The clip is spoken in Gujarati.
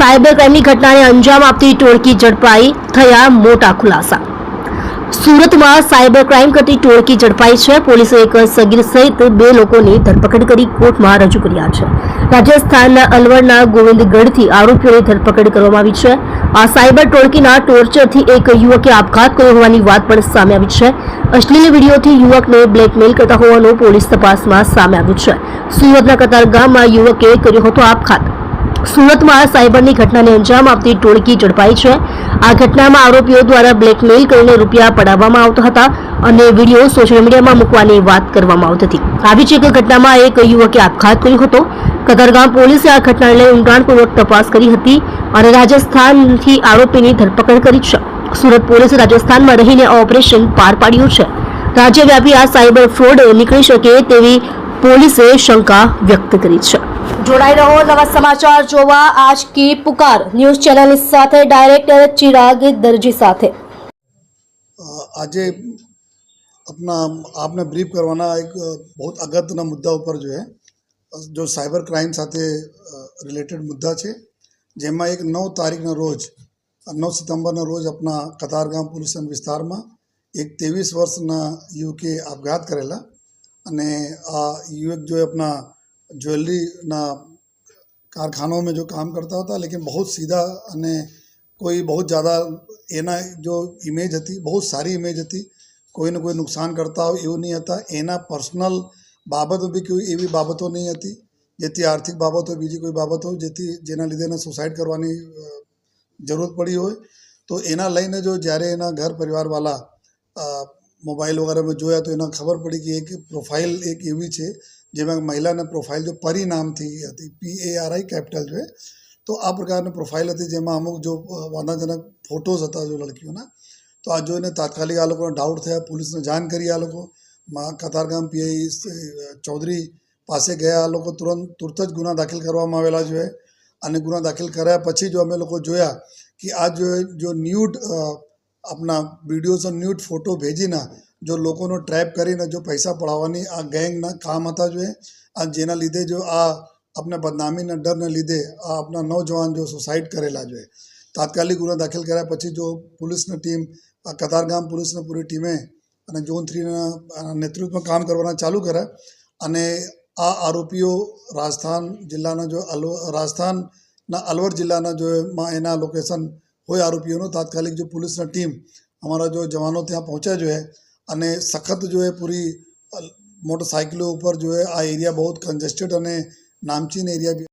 સાયબર ક્રાઇમની ઘટનાને અંજામ આપતી ટોળકી ઝડપાઈ થયા મોટા ખુલાસા. સુરતમાં સાયબર ક્રાઇમ કરતી ટોળકી ઝડપાઈ છે. પોલીસે એક સગીર સહિત બે લોકોની ધરપકડ કરી કોર્ટમાં રજૂ કર્યા છે. રાજસ્થાનના અલવરના ગોવિંદગઢથી આરોપીઓની ધરપકડ કરવામાં આવી છે. આ સાયબર ટોળકીના ટોર્ચરથી એક યુવકે આપઘાત કર્યો હોવાની વાત પણ સામે આવી છે. અશ્લીલ વિડીયોથી યુવકને બ્લેકમેલ કરતા હોવાનું પોલીસ તપાસમાં સામે આવ્યું છે. સુરતના કતારગામમાં યુવકે કર્યો હતો આપઘાત. સુરતમાં સાયબરની ઘટનાને અંજામ આપતી ટોળકી ઝડપાઈ છે. આ ઘટનામાં આરોપીઓ દ્વારા બ્લેકમેલ કરીને રૂપિયા પડાવવામાં આવતા હતા અને વીડિયો સોશિયલ મીડિયામાં મૂકવાની વાત કરવામાં આવતી હતી. આવી જ એક ઘટનામાં એક યુવકે આપઘાત કર્યો હતો. કતારગામ પોલીસે આ ઘટનાને લઈ ઊંડાણપૂર્વક તપાસ કરી હતી અને રાજસ્થાનથી આરોપીની ધરપકડ કરી છે. સુરત પોલીસે રાજસ્થાનમાં રહીને ઓપરેશન પાર પાડ્યું છે. રાજ્યવ્યાપી આ સાયબર ફ્રોડ નીકળી શકે તેવી પોલીસે શંકા વ્યક્ત કરી છે જોડાઈ રહો નવા સમાચાર જોવા આજ કી પુકાર ન્યૂઝ ચેનલ સાથે ડાયરેક્ટર ચિરાગ દરજી સાથે અ, આજે अपना आपने ब्रीफ करवाना एक अ, बहुत અગત્યના મુદ્દા ઉપર જો હે જો સાયબર ક્રાઇમ સાથે રિલેટેડ મુદ્દા છે જેમાં એક નવ તારીખના રોજ નવ સપ્ટેમ્બરના રોજ આપણા કતારગામ પોલીસ સ્ટેશન વિસ્તારમાં એક ત્રેવીસ વર્ષના યુવકે આપઘાત કરેલા અને આ યુવક જો है अपना ज्वेलरी ना कारखानों में जो काम करता था लेकिन बहुत અને કોઈ બહુ ज़्यादा એના જો ઇમેજ હતી, બહુ સારી ઇમેજ હતી, કોઈને કોઈ નુકસાન કરતા હોય એવું નહીં હતા. એના પર્સનલ બાબતો બી કોઈ એવી બાબતો નહીં હતી, જેથી આર્થિક બાબતો, બીજી કોઈ બાબત હોય, જેથી જેના લીધે એને સુસાઇડ કરવાની જરૂર પડી હોય. તો એના લઈને જો જ્યારે એના ઘર પરિવારવાળા અ, વગેરે મેં જોયા તો એને ખબર પડી કે એક પ્રોફાઇલ એક એવી છે જેમાં મહિલાને પ્રોફાઇલ જો પરી નામથી હતી પી એ આર આઈ કેપિટલ છે તો આ પ્રકારની પ્રોફાઇલ હતી જેમાં અમુક જો વાંધાજનક ફોટોઝ હતા જો લડકીઓના. તો આ જોઈને તાત્કાલિક આ લોકોને ડાઉટ થયા પોલીસને જાણ કરી આ લોકો. કતારગામ પીઆઈ ચૌધરી પાસે ગયા આ લોકો તુરંત તુરત જ ગુના દાખલ કરવામાં આવેલા છે અને ગુના દાખલ કર્યા પછી જો અમે લોકો જોયા કે આ જો ન્યૂડ આપણા વિડીયોઝ અને ન્યૂડ ફોટો ભેજીને જો લોકોનો ટ્રેપ કરીને જો પૈસા પડાવવાની આ ગેંગના કામ હતા જોઈએ આ જેના લીધે જો આ આપણે બદનામીના ડરને લીધે આ આપના નવજવાન જો સુસાઇડ કરેલા જોઈએ તાત્કાલિક ગુનો દાખલ કર્યા પછી જો પોલીસની ટીમ, આ કતારગામ પોલીસની પૂરી ટીમે અને ઝોન થ્રીના નેતૃત્વમાં કામ કરવાના ચાલુ કર્યા અને આ આરોપીઓ રાજસ્થાન જિલ્લાના જો અલવ, રાજસ્થાનના અલવર જિલ્લાના જો એમાં એના લોકેશન હોય આરોપીઓનો તાત્કાલિક જો પોલીસના ટીમ અમારા જો જવાનો ત્યાં પહોંચ્યા જોઈએ અને સખત જો એ પૂરી મોટરસાયકલો ઉપર જો આ એરિયા બહુ કન્જેસ્ટેડ અને નામચીન એરિયા